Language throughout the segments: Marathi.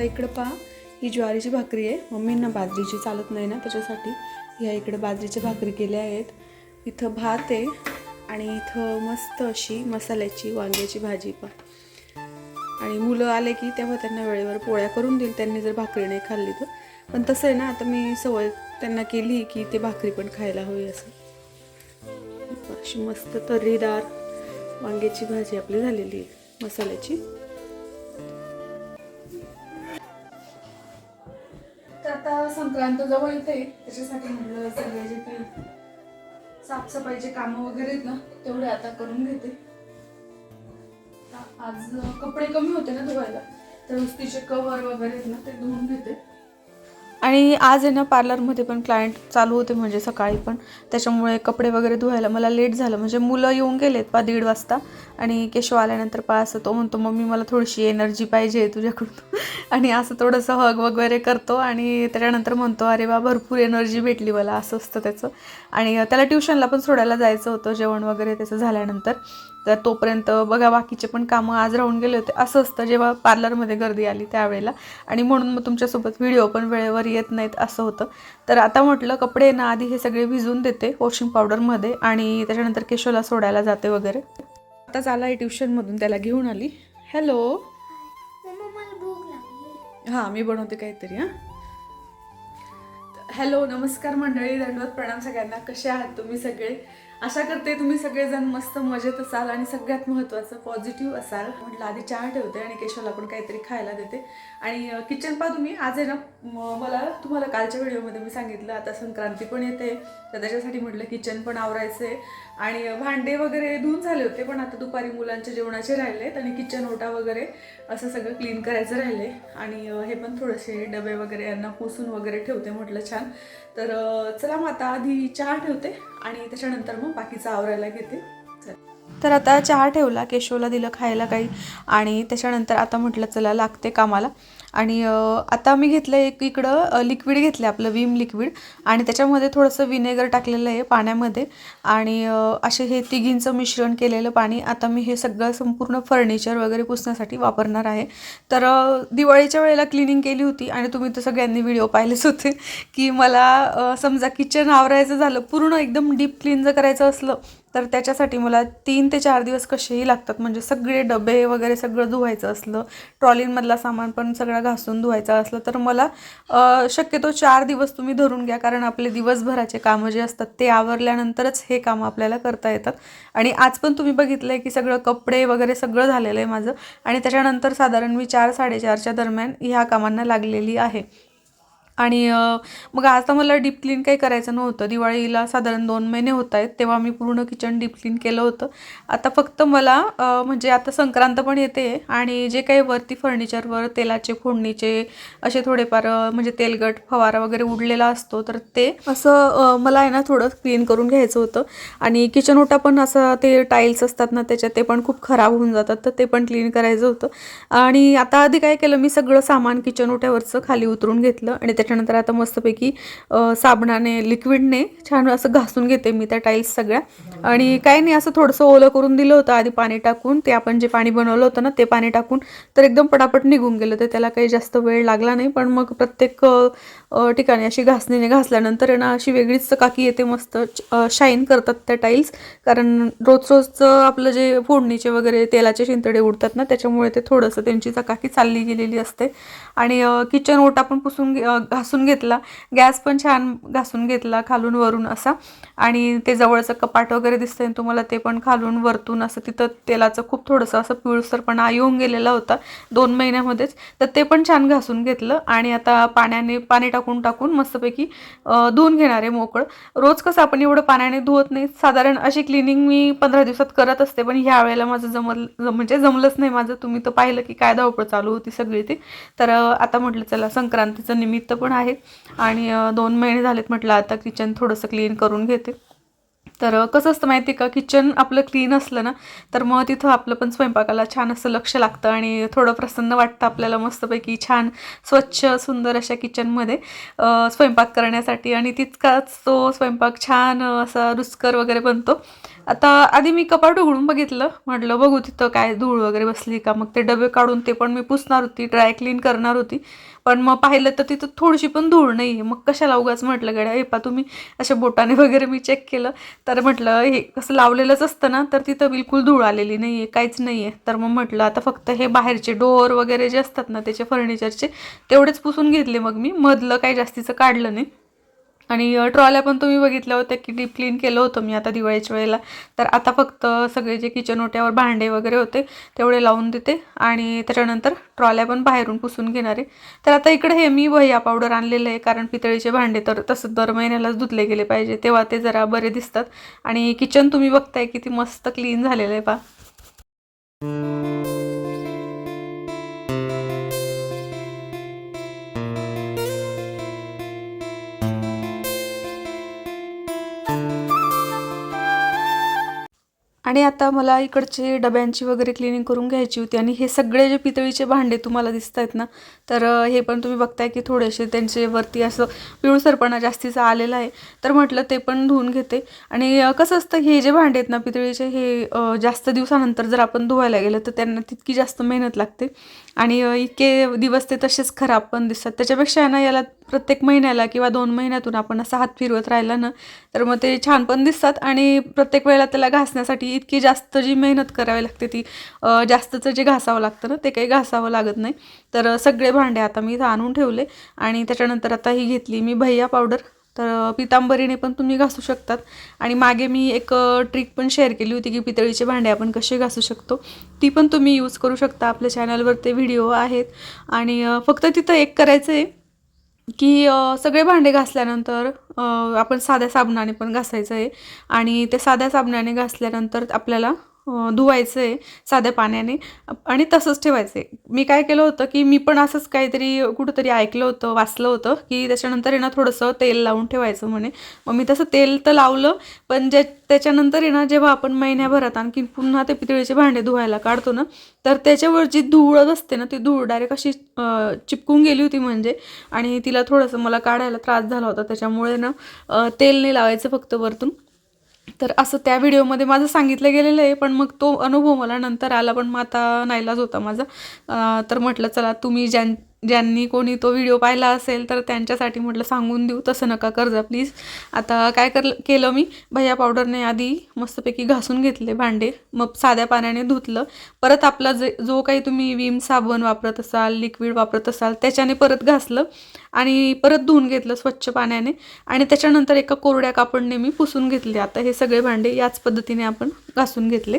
आता इकडं पहा ही ज्वारीची भाकरी आहे. मम्मींना बाजरीची चालत नाही ना त्याच्यासाठी. ह्या इकडं बाजरीच्या भाकरी केल्या आहेत. इथं भात आहे आणि इथं मस्त अशी मसाल्याची वांग्याची भाजी पण. आणि मुलं आले की तेव्हा त्यांना वेळेवर पोळ्या करून देईल. त्यांनी जर भाकरी नाही खाल्ली तर. पण तसं आहे ना आता मी सवय त्यांना केली की ते भाकरी पण खायला हवी असं. अशी मस्त तर्रीदार वांग्याची भाजी आपली झालेली आहे मसाल्याची. संक्रांत जवळ येते त्याच्यासाठी म्हटलं सगळे जे काही साफसफाईचे कामं वगैरे आहेत ना तेवढे आता करून घेते. आज कपडे कमी होते ना धुवायला. तर उस्तीचे कवर वगैरे आहेत ना ते धुवून घेते. आणि आज आहे ना पार्लरमध्ये पण क्लायंट चालू होते म्हणजे सकाळी पण. त्याच्यामुळे कपडे वगैरे धुवायला मला लेट झालं. म्हणजे मुलं येऊन गेलेत पा दीड वाजता. आणि केशव आल्यानंतर पा असं तो म्हणतो मम्मी मला थोडीशी एनर्जी पाहिजे तुझ्याकडून. आणि असं थोडंसं हग वगैरे करतो आणि त्याच्यानंतर म्हणतो अरे वा भरपूर एनर्जी भेटली मला. असं असतं त्याचं. आणि त्याला ट्युशनला पण सोडायला जायचं होतं जेवण वगैरे त्याचं झाल्यानंतर. तर तोपर्यंत बघा बाकीचे पण कामं आज राहून गेले होते. असं असतं जेव्हा पार्लरमध्ये गर्दी आली त्यावेळेला. आणि म्हणून मग तुमच्यासोबत व्हिडिओ पण वेळेवर येत नाहीत असं होतं. तर आता म्हटलं कपडे ना आधी हे सगळे भिजून देते वॉशिंग पावडरमध्ये आणि त्याच्यानंतर केशवला सोडायला जाते वगैरे. आताच आला आहे ट्युशनमधून त्याला घेऊन आली. हॅलो? हां मी बनवते काहीतरी हां. हॅलो नमस्कार मंडळी धन्यवाद प्रणाम सगळ्यांना. कसे आहात तुम्ही सगळे? आशा करते तुम्ही सगळेजण मस्त मजेत असाल आणि सगळ्यात महत्त्वाचं पॉझिटिव्ह असाल. म्हटलं आधी चहा ठेवते आणि केशवला पण काहीतरी खायला देते. आणि किचन पा तुम्ही आज आहे ना मला तुम्हाला कालच्या व्हिडिओमध्ये मी सांगितलं आता संक्रांती पण येते. तर त्याच्यासाठी म्हटलं किचन पण आवरायचं आहे आणि भांडे वगैरे धुवून झाले होते पण आता दुपारी मुलांच्या जेवणाचे राहिलेत आणि किचन ओटा वगैरे असं सगळं क्लीन करायचं राहिले आणि हे पण थोडेसे डबे वगैरे यांना पुसून वगैरे ठेवते म्हटलं छान. तर चला मग आता आधी चहा ठेवते. आणि त्याच्यानंतर मग बाकीचं आवरायला घेते. चल. तर आता चहा ठेवला केशवला दिलं खायला काही. आणि त्याच्यानंतर आता म्हटलं चला लागते कामाला. आणि आता मी घेतलं एक इकडं लिक्विड घेतलं आपलं विम लिक्विड आणि त्याच्यामध्ये थोडंसं विनेगर टाकलेलं आहे पाण्यामध्ये आणि असे हे तिघींचं मिश्रण केलेलं पाणी आता मी हे सगळं संपूर्ण फर्निचर वगैरे पुसण्यासाठी वापरणार आहे. तर दिवाळीच्या वेळेला क्लिनिंग केली होती आणि तुम्ही तर सगळ्यांनी व्हिडिओ पाहिलेच होते की मला समजा किचन आवरायचं झालं पूर्ण एकदम डीप क्लीन जर करायचं असलं तर त्याच्यासाठी मला तीन ते चार दिवस कसेही लागतात. म्हणजे सगळे डबे वगैरे सगळं धुवायचं असलं ट्रॉलीमधला सामान पण सगळं घासून धुवायचं असलं तर मला शक्यतो चार दिवस तुम्ही धरून घ्या. कारण आपले दिवसभराचे कामं जे असतात ते आवरल्यानंतरच हे कामं आपल्याला करता येतात. आणि आज पण तुम्ही बघितलं आहे की सगळं कपडे वगैरे सगळं झालेलं आहे माझं. आणि त्याच्यानंतर साधारण मी चार साडेचारच्या दरम्यान ह्या कामांना लागलेली आहे. आणि मग आता मला डीप क्लीन काही करायचं नव्हतं. दिवाळीला साधारण दोन महिने होत आहेत. तेव्हा मी पूर्ण किचन डीप क्लीन केलं होतं. आता फक्त मला म्हणजे आता संक्रांत पण येते आणि जे काही वरती फर्निचरवर तेलाचे फोडणीचे असे थोडेफार म्हणजे तेलगट फवारा वगैरे उडलेला असतो तर ते असं मला आहे ना थोडं क्लीन करून घ्यायचं होतं. आणि किचन ओटा पण असं ते टाईल्स असतात ना त्याच्यात ते पण खूप खराब होऊन जातात तर ते पण क्लीन करायचं होतं. आणि आता आधी काय केलं मी सगळं सामान किचन ओट्यावरचं खाली उतरून घेतलं आणि त्याच्यानंतर आता मस्तपैकी साबणाने लिक्विडने छान असं घासून घेते मी त्या टाईल्स सगळ्या. आणि काही नाही असं थोडंसं ओलं करून दिलं होतं आधी पाणी टाकून. ते आपण जे पाणी बनवलं होतं ना ते पाणी टाकून तर एकदम पटापट निघून गेलं. तर त्याला काही जास्त वेळ लागला नाही. पण मग प्रत्येक ठिकाणी अशी घासणीने घासल्यानंतर ना अशी वेगळीच चकाकी येते मस्त शाईन करतात त्या टाईल्स कारण रोज रोजचं आपलं जे फोडणीचे वगैरे तेलाचे शिंतडे उडतात ना त्याच्यामुळे ते थोडंसं त्यांची चकाकी चालली गेलेली असते. आणि किचन ओटा पण पुसून घे- घासून घेतला. गॅस पण छान घासून घेतला खालून वरून असा. आणि ते जवळचं कपाट वगैरे दिसतंय तुम्हाला ते पण खालून वरतून असं तिथं तेलाचं खूप थोडंसं असं पिळसरपणा येऊन गेलेला होता दोन महिन्यामध्येच. तर ते पण छान घासून घेतलं आणि आता पाण्याने पाणी टाकून टाकून मस्तपैकी धुवून घेणार आहे मोकळं. रोज कसं आपण एवढं पाण्याने धुवत नाही. साधारण अशी क्लिनिंग मी पंधरा दिवसात करत असते पण ह्या वेळेला माझं जमल म्हणजे जमलंच नाही माझं. तुम्ही तर पाहिलं की काय धावपळ चालू होती सगळी ती. तर आता म्हटलं चला संक्रांतीचं निमित्त पण आहे. आणि दोन महिने झालेत म्हटलं आता किचन थोडंसं क्लीन करून घेते. तर कसं असतं माहिती आहे का किचन आपलं क्लीन असलं ना तर मग तिथं आपलं पण स्वयंपाकाला छान असं लक्ष लागतं आणि थोडं प्रसन्न वाटतं आपल्याला मस्तपैकी छान स्वच्छ सुंदर अशा किचनमध्ये स्वयंपाक करण्यासाठी. आणि तितकाच तो स्वयंपाक छान असा रुचकर वगैरे बनतो. आता आधी मी कपाट उघडून बघितलं. म्हटलं बघू तिथं काय धूळ वगैरे बसली का? मग ते डबे काढून ते पण मी पुसणार होती ड्राय क्लीन करणार होती. पण मग पाहिलं तर तिथं थोडीशी पण धूळ नाही आहे. मग कशाला उगाच म्हटलं गड्या हे पा तुम्ही अशा बोटाने वगैरे मी चेक केलं. तर म्हटलं हे कसं लावलेलंच असतं ना तर तिथं बिलकुल धूळ आलेली नाही आहे काहीच नाही आहे. तर मग म्हटलं आता फक्त हे बाहेरचे डोअर वगैरे जे असतात ना त्याचे फर्निचरचे तेवढेच पुसून घेतले मग मी. मधलं काही जास्तीचं काढलं नाही. आणि ट्रॉल्या पण तुम्ही बघितल्या होत्या की डीप क्लीन केलं होतं मी आता दिवाळीच्या वेळेला. तर आता फक्त सगळे जे किचन ओट्यावर भांडे वगैरे होते तेवढे लावून देते आणि त्याच्यानंतर ट्रॉल्या पण बाहेरून पुसून घेणार आहे. तर आता इकडे हे मी भैया पावडर आणलेलं आहे कारण पितळीचे भांडे तर तसं दर महिन्यालाच धुतले गेले पाहिजे तेव्हा ते जरा बरे दिसतात. आणि किचन तुम्ही बघताय किती मस्त क्लीन झालेलं आहे पा आणि आता मला इकडचे डब्यांची वगैरे क्लिनिंग करून घ्यायची होती आणि हे सगळे जे पितळीचे भांडे तुम्हाला दिसत आहेत ना तर हे पण तुम्ही बघताय की थोडेसे त्यांचे वरती असं पिळूसरपणा जास्तीचा आलेला आहे. तर म्हटलं ते पण धुवून घेते. आणि कसं असतं हे जे भांडे आहेत ना पितळीचे हे जास्त दिवसानंतर जर आपण धुवायला गेलं तर त्यांना तितकी जास्त मेहनत लागते. आणि इतके दिवस ते तसेच खराब पण दिसतात. त्याच्यापेक्षा आहे ना याला प्रत्येक महिन्याला किंवा दोन महिन्यातून आपण असं हात फिरवत राहिला ना तर मग ते छान पण दिसतात आणि प्रत्येक वेळेला त्याला घासण्यासाठी इतकी जास्त जी मेहनत करावी लागते ती जास्तचं जे घासावं लागतं ना ते काही घासावं लागत नाही. तर सगळे भांडे आता मी आणून ठेवले आणि त्याच्यानंतर आता ही घेतली मी भैया पावडर. तर पितांबरीने पण तुम्ही घासू शकतात. आणि मागे मी एक ट्रिक पण शेअर केली होती की पितळीचे भांडे आपण कसे घासू शकतो. ती पण तुम्ही यूज करू शकता. आपल्या चॅनलवर ते व्हिडिओ आहेत. आणि फक्त तिथं एक करायचं आहे की सगळे भांडे घासल्यानंतर आपण साध्या साबणाने पण घासायचं आहे. आणि ते साध्या साबणाने घासल्यानंतर आपल्याला धुवायचं आहे साध्या पाण्याने. आणि तसंच ठेवायचं. आहे मी काय केलं होतं की मी पण असंच काहीतरी कुठंतरी ऐकलं होतं वाचलं होतं की त्याच्यानंतर आहे ना थोडंसं तेल लावून ठेवायचं म्हणे. मग मी तसं तेल तर लावलं पण जे त्याच्यानंतर आहे ना जेव्हा आपण महिन्याभरात आणखी पुन्हा ते पितळीचे भांडे धुवायला काढतो ना तर त्याच्यावर जी धूळ असते ना ती धूळ डायरेक्ट अशी चिपकून गेली होती म्हणजे. आणि तिला थोडंसं मला काढायला त्रास झाला होता. त्याच्यामुळे ना तेल नाही लावायचं फक्त वरतून. तर असं त्या व्हिडिओमध्ये माझं सांगितलं गेलेलं आहे पण मग तो अनुभव मला नंतर आला पण मग आता नाईलाज होता माझा. तर म्हटलं चला तुम्ही ज्यां ज्यांनी कोणी तो व्हिडिओ पाहिला असेल तर त्यांच्यासाठी म्हटलं सांगून देऊ तसं नका कर्जा प्लीज आता काय कर केलं मी? भैया पावडरने आधी मस्तपैकी घासून घेतले भांडे मग साध्या पाण्याने धुतलं. परत आपला जे जो काही तुम्ही विम साबण वापरत असाल लिक्विड वापरत असाल त्याच्याने परत घासलं आणि परत धुवून घेतलं स्वच्छ पाण्याने. आणि त्याच्यानंतर एका कोरड्या कापडने मी पुसून घेतले. आता हे सगळे भांडे याच पद्धतीने आपण घासून घेतले.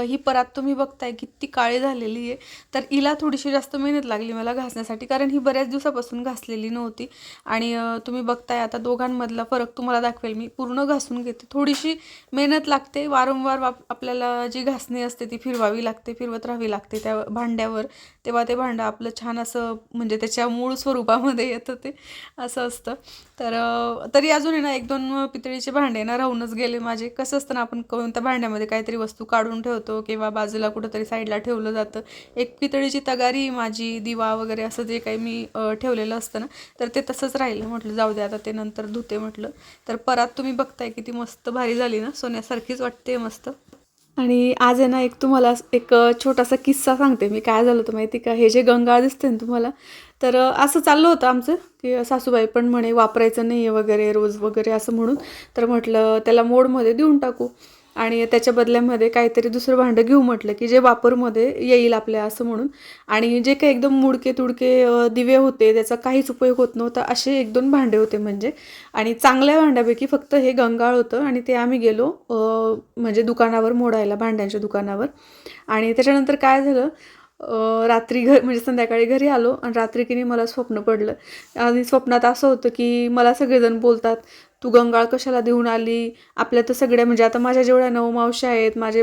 ही परात तुम्ही बघताय किती काळी झालेली आहे. तर हिला थोडीशी जास्त मेहनत लागली मला घासण्यासाठी कारण ही बऱ्याच दिवसापासून घासलेली नव्हती. आणि तुम्ही बघताय आता दोघांमधला फरक तुम्हाला दाखवेल. मी पूर्ण घासून घेते. थोडीशी मेहनत लागते. वारंवार वाप आपल्याला जी घासणी असते ती फिरवावी लागते फिरवत राहावी लागते त्या भांड्यावर. तेव्हा ते भांडं आपलं छान असं म्हणजे त्याच्या मूळ स्वरूपामध्ये येतं ते असं असतं. तर तरी अजून आहे ना एक दोन पितळीचे भांडे ना राहूनच गेले माझे. कसं असतं ना आपण कोणत्या भांड्यामध्ये काहीतरी वस्तू काढून ठेवतो किंवा बाजूला कुठंतरी साईडला ठेवलं जातं. एक पितळीची तगारी माझी दिवा वगैरे असं जे काही मी ठेवलेलं असतं ना तर ते तसंच राहिलं. म्हटलं जाऊ दे आता ते नंतर धुते म्हटलं. तर परात तुम्ही बघताय की ती मस्त भारी झाली ना सोन्यासारखीच वाटते मस्त. आणि आज आहे ना एक तुम्हाला एक छोटासा किस्सा सांगते मी. काय झालं होतं माहिती का? हे जे गंगाळ दिसते ना तुम्हाला तर असं चाललं होतं आमचं की सासूबाई पण म्हणे वापरायचं नाही आहे वगैरे रोज वगैरे असं म्हणून. तर म्हटलं त्याला मोडमध्ये देऊन टाकू. आणि त्याच्या बदल्यामध्ये काहीतरी दुसरं भांडं घेऊ म्हटलं की जे वापरमध्ये येईल आपल्या असं म्हणून. आणि जे काही एकदम मुडके तुडके दिवे होते त्याचा काहीच उपयोग होत नव्हता असे एक दोन भांडे होते म्हणजे. आणि चांगल्या भांड्यापैकी फक्त हे गंगाळ होतं आणि ते आम्ही गेलो म्हणजे दुकानावर मोडायला भांड्यांच्या दुकानावर. आणि त्याच्यानंतर काय झालं रात्री घर म्हणजे संध्याकाळी घरी आलो आणि रात्री की नाही मला स्वप्न पडलं. आणि स्वप्नात असं होतं की मला सगळेजण बोलतात तू गंगाळ कशाला देऊन आली? आपल्या तर सगळ्या म्हणजे आता माझ्या जेवढ्या नऊ मावश्या आहेत माझे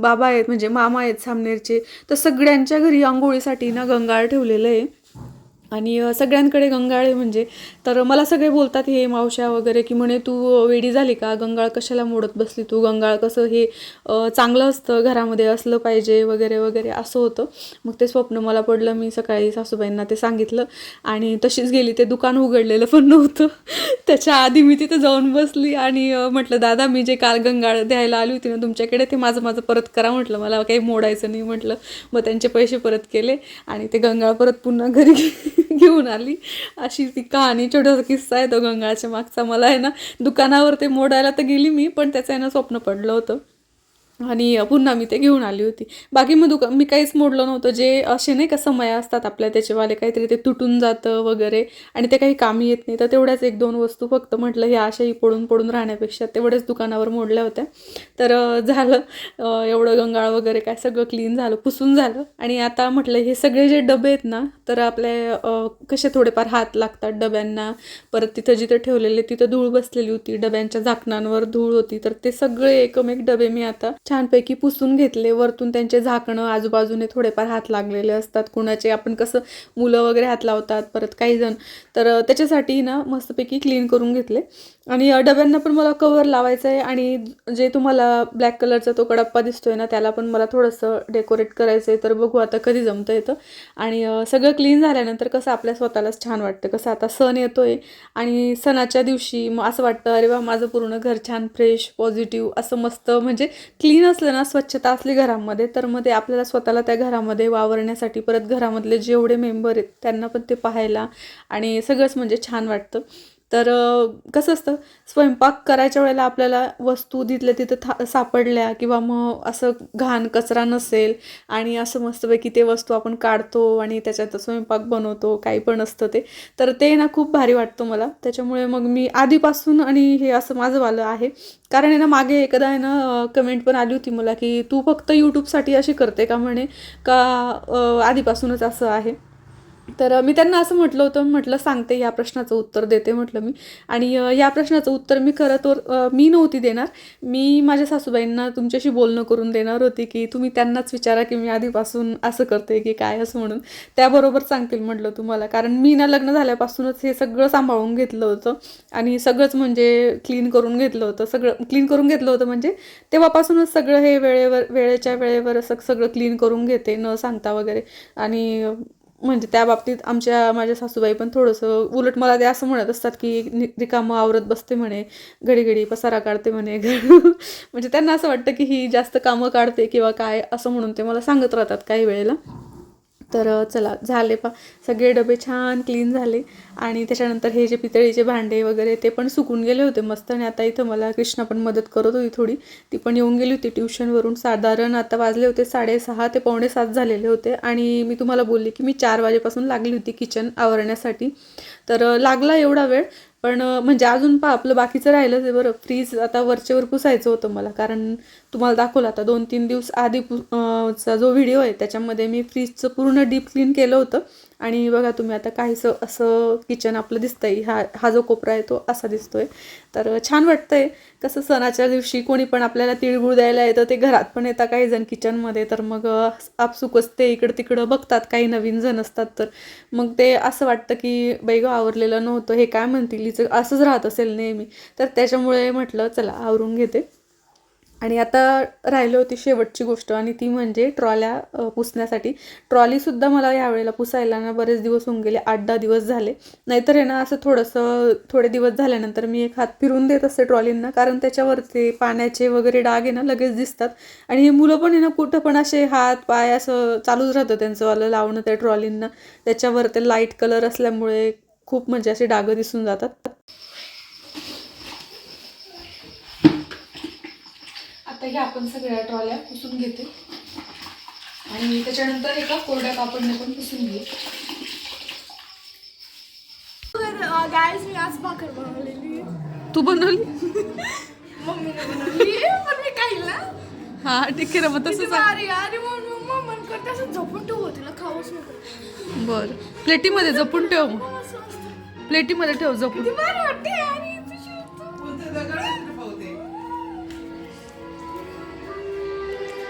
बाबा आहेत म्हणजे मामा आहेत सामनेरचे तर सगळ्यांच्या घरी आंघोळीसाठी ना गंगाळ ठेवलेलं आहे. आणि सगळ्यांकडे गंगाळ आहे म्हणजे तर मला सगळे बोलतात हे मावश्या वगैरे की म्हणे तू वेडी झाली का? गंगाळ कशाला मोडत बसली तू? गंगाळ कसं हे चांगलं असतं घरामध्ये असलं पाहिजे वगैरे वगैरे असं होतं. मग ते स्वप्न मला पडलं मी सकाळी सासूबाईंना ते सांगितलं आणि तशीच गेली. ते दुकान उघडलेलं पण नव्हतं. त्याच्या आधी मी तिथं जाऊन बसली आणि म्हटलं दादा मी जे काल गंगाळ द्यायला आली होती ना तुमच्याकडे ते माझं माझं परत करा म्हटलं. मला काही मोडायचं नाही म्हटलं. मग त्यांचे पैसे परत केले आणि ते गंगाळ परत पुन्हा घरी घेऊन आली. अशी ती कहाणी छोटासा किस्सा आहे तो गंगाच्या मागचा. मला आहे ना दुकानावर ते मोडायला तर गेली मी पण त्याचं आहे ना स्वप्न पडलं होतं. आणि पुन्हा मी ते घेऊन आली होती. बाकी मग दुका मी काहीच मोडलं नव्हतं. जे असे नाही का समय असतात आपल्या त्याचेवाले काहीतरी ते तुटून जातं वगैरे आणि ते काही कामी येत नाही. तर तेवढ्याच एक दोन वस्तू फक्त म्हटलं ह्या अशाही पडून पडून राहण्यापेक्षा तेवढ्याच दुकानावर मोडल्या होत्या. तर झालं एवढं गंगाळ वगैरे काय सगळं क्लीन झालं पुसून झालं. आणि आता म्हटलं हे सगळे जे डबे आहेत ना तर आपले कसे थोडेफार हात लागतात डब्यांना. परत तिथं जिथं ठेवलेले तिथं धूळ बसलेली होती डब्यांच्या झाकणांवर धूळ होती. तर ते सगळे एकमेक डबे मी आता छानपैकी पुसून घेतले. वरतून त्यांचे झाकणं आजूबाजूने थोडेफार हात लागलेले असतात. कुणाचे आपण कसं मुलं वगैरे हात लावतात परत काही जण. तर त्याच्यासाठी ना मस्तपैकी क्लीन करून घेतले. आणि डब्यांना पण मला कवर लावायचं आहे आणि जे तुम्हाला ब्लॅक कलरचा तो कडप्पा दिसतोय ना त्याला पण मला थोडंसं डेकोरेट करायचं आहे तर बघू आता कधी जमतं येतं आणि सगळं क्लीन झाल्यानंतर कसं आपल्या स्वतःलाच छान वाटतं. कसं आता सण येतो आहे आणि सणाच्या दिवशी मग असं वाटतं अरे वा माझं पूर्ण घर छान फ्रेश पॉझिटिव्ह असं मस्त म्हणजे क्लीन असलं ना स्वच्छता असली घरामध्ये तर मग ते आपल्याला स्वतःला त्या घरामध्ये वावरण्यासाठी परत घरामधले जेवढे मेंबर आहेत त्यांना पण ते पाहायला आणि सगळंच म्हणजे छान वाटतं. तर कसं असतं स्वयंपाक करायच्या वेळेला आपल्याला वस्तू तिथल्या तिथं था सापडल्या किंवा मग असं घाण कचरा नसेल आणि असं मस्तपैकी ते वस्तू आपण काढतो आणि त्याच्यात स्वयंपाक बनवतो काही पण असतं ते तर ते ना खूप भारी वाटतं मला. त्याच्यामुळे मग मी आधीपासून आणि हे असं माझं वालं आहे. कारण आहे ना मागे एकदा आहे ना कमेंट पण आली होती मला की तू फक्त यूट्यूबसाठी अशी करते का म्हणे? का आधीपासूनच असं आहे? तर मी त्यांना असं म्हटलं होतं म्हटलं सांगते या प्रश्नाचं उत्तर देते म्हटलं मी. आणि या प्रश्नाचं उत्तर मी खरं तर मी नव्हती देणार. मी माझ्या सासूबाईंना तुमच्याशी बोलणं करून देणार होती की तुम्ही त्यांनाच विचारा की मी आधीपासून असं करते की काय असं म्हणून. त्याबरोबर सांगतील म्हटलं तुम्हाला. कारण मी ना लग्न झाल्यापासूनच हे सगळं सांभाळून घेतलं होतं. आणि सगळंच म्हणजे क्लीन करून घेतलं होतं. सगळं क्लीन करून घेतलं होतं म्हणजे तेव्हापासूनच सगळं हे वेळेवर वेळेच्या वेळेवर असं सगळं क्लीन करून घेते न सांगता वगैरे. आणि म्हणजे त्या बाबतीत आमच्या माझ्या सासूबाई पण थोडंसं उलट मला ते असं म्हणत असतात की नि- रिकामं आवरत बसते म्हणे घडी घडी पसारा काढते म्हणे. म्हणजे त्यांना असं वाटतं की ही जास्त कामं काढते किंवा काय असं म्हणून ते मला सांगत राहतात काही वेळेला. तर चला झाले पा सगळे डबे छान क्लीन झाले. आणि त्याच्यानंतर हे जे पितळीचे भांडे वगैरे ते पण सुकून गेले होते मस्त. आणि आता इथं मला कृष्णा पण मदत करत होती थोडी. ती पण येऊन गेली होती ट्युशनवरून. साधारण आता वाजले होते साडेसहा ते पावणे सात झालेले होते. आणि मी तुम्हाला बोलले की मी चार वाजेपासून लागली होती किचन आवरण्यासाठी. तर लागला एवढा वेळ. पण म्हणजे अजून पा आपलं बाकीचं राहिलंच आहे बरं. फ्रीज आता वरचेवर पुसायचं होतं मला. कारण तुम्हाला दाखवलं आता दोन तीन दिवस आधी पु चा जो व्हिडिओ आहे त्याच्यामध्ये मी फ्रीजचं पूर्ण डीप क्लीन केलं होतं. आणि बघा तुम्ही आता काहीसं असं किचन आपलं दिसतंय हा हा जो कोपरा आहे तो असा दिसतोय. तर छान वाटतंय. कसं सणाच्या दिवशी कोणी पण आपल्याला तिळगुळ द्यायला येतं ते घरात पण येतात काही जण किचनमध्ये तर मग आपसुक आपसुकच ते इकडं तिकडं बघतात काही नवीन जण असतात. तर मग ते असं वाटतं की बैग आवरलेलं नव्हतं हे काय म्हणतील? हिचं असंच राहत असेल नेहमी. तर त्याच्यामुळे म्हटलं चला आवरून घेते. आणि आता राहिली होती शेवटची गोष्ट आणि ती म्हणजे ट्रॉल्या पुसण्यासाठी. ट्रॉलीसुद्धा मला यावेळेला पुसायला ना बरेच दिवस होऊन गेले आठ दहा दिवस झाले. नाहीतर आहे ना असं थोडंसं थोडे दिवस झाल्यानंतर मी एक हात फिरून देत असते ट्रॉलींना कारण त्याच्यावरती पाण्याचे वगैरे डाग आहे ना लगेच दिसतात. आणि हे मुलं पण आहे ना कुठं पण असे हात पाय असं चालूच राहतं त्यांचं वालं लावणं त्या ट्रॉलींना. त्याच्यावर ते लाइट कलर असल्यामुळे खूप म्हणजे असे डागं दिसून जातात. आता ह्या आपण सगळ्या ट्रॉल्या पुसून घेते. आणि त्याच्यानंतर एका कोरड्या कापडने पण पुसून घेऊ. गायस मी आज भाकर बनवलेली तू बनवली? मम्मीने बनवली पण मी खाईल ना हा ठीक आहे ना मग तसंच आणि मग मम्मा कर वाटतं असं झोपून ठेवू तिला खावंच नको. बर. प्लेटीमध्ये जपून ठेव मग. प्लेटीमध्ये ठेव जपून किती भारी वाटते यार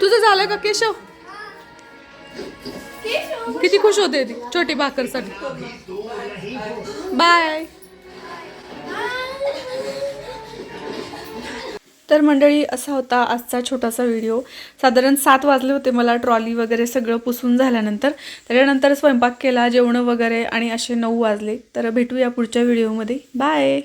तुझं झालं का केशव? किती खुश होते ती छोटी भाकरसाठी. बाय तर मंडळी असा होता आजचा छोटासा व्हिडिओ. साधारण सात वाजले होते मला ट्रॉली वगैरे सगळं पुसून झाल्यानंतर. त्याच्यानंतर स्वयंपाक केला जेवणं वगैरे आणि असे नऊ वाजले. तर भेटूया पुढच्या व्हिडिओमध्ये. बाय